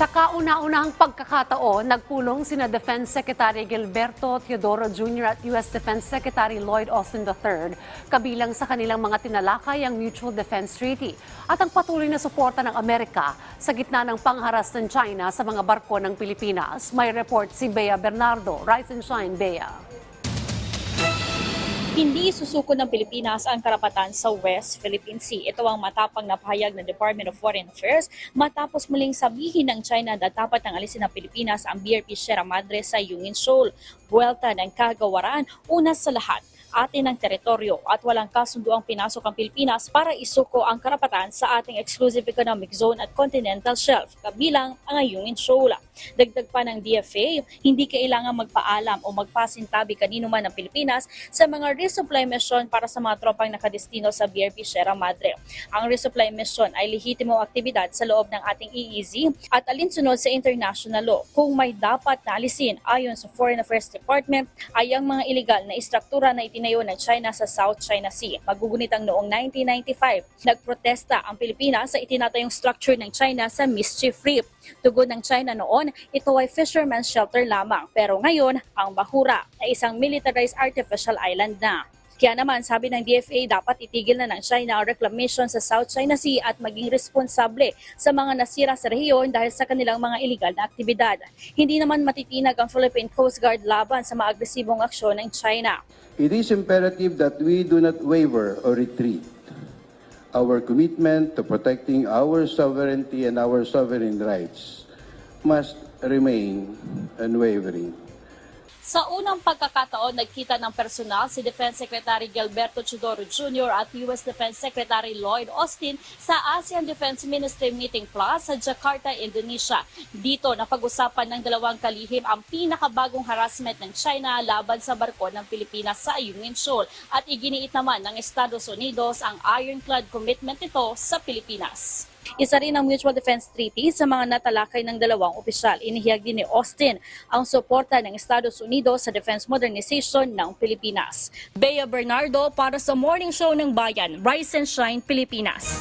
Sa kauna-unahang pagkakataon, nagpulong sina Defense Secretary Gilberto Teodoro Jr. at U.S. Defense Secretary Lloyd Austin III, kabilang sa kanilang mga tinalakay ang Mutual Defense Treaty at ang patuloy na suporta ng Amerika sa gitna ng pangharas ng China sa mga barko ng Pilipinas. May report si Bea Bernardo. Rise and shine, Bea. Hindi susuko ng Pilipinas ang karapatan sa West Philippine Sea. Ito ang matapang na pahayag ng Department of Foreign Affairs matapos muling sabihin ng China na dapat ang alisin ng Pilipinas ang BRP Sierra Madre sa Yungin Shoal. Buwelta ng kagawaran, una sa lahat, atin ang teritoryo at walang kasundo ang pinasok ang Pilipinas para isuko ang karapatan sa ating exclusive economic zone at continental shelf, kabilang ang Ayungin Shoal. Dagdag pa ng DFA, hindi kailangan magpaalam o magpasintabi kanino man ng Pilipinas sa mga resupply mission para sa mga tropang nakadestino sa BRP Sierra Madre. Ang resupply mission ay lehitimong aktibidad sa loob ng ating EEZ at alinsunod sa international law. Kung may dapat na alisin ayon sa Foreign Affairs Department ay ang mga illegal na istruktura na itinayo ng China sa South China Sea. Magugunit ang noong 1995, nagprotesta ang Pilipinas sa itinatayong structure ng China sa Mischief Reef. Tugon ng China noon, ito ay fisherman's shelter lamang. Pero ngayon, ang Bahura ay isang militarized artificial island na. Kaya naman, sabi ng DFA, dapat itigil na ng China ang reclamation sa South China Sea at maging responsable sa mga nasira sa rehiyon dahil sa kanilang mga illegal na aktibidad. Hindi naman matitinag ang Philippine Coast Guard laban sa mga agresibong aksyon ng China. It is imperative that we do not waver or retreat. Our commitment to protecting our sovereignty and our sovereign rights must remain unwavering. Sa unang pagkakataon, nagkita ng personal si Defense Secretary Gilberto Chodoro Jr. at U.S. Defense Secretary Lloyd Austin sa ASEAN Defense Ministry Meeting Plus sa Jakarta, Indonesia. Dito, napag-usapan ng dalawang kalihim ang pinakabagong harassment ng China laban sa barko ng Pilipinas sa Ayungin Shoal at iginiit naman ng Estados Unidos ang ironclad commitment nito sa Pilipinas. Isa rin ang Mutual Defense Treaty sa mga natalakay ng dalawang opisyal. Inihiyag din ni Austin ang suporta ng Estados Unidos sa defense modernization ng Pilipinas. Bea Bernardo para sa Morning Show ng Bayan, Rise and Shine, Pilipinas.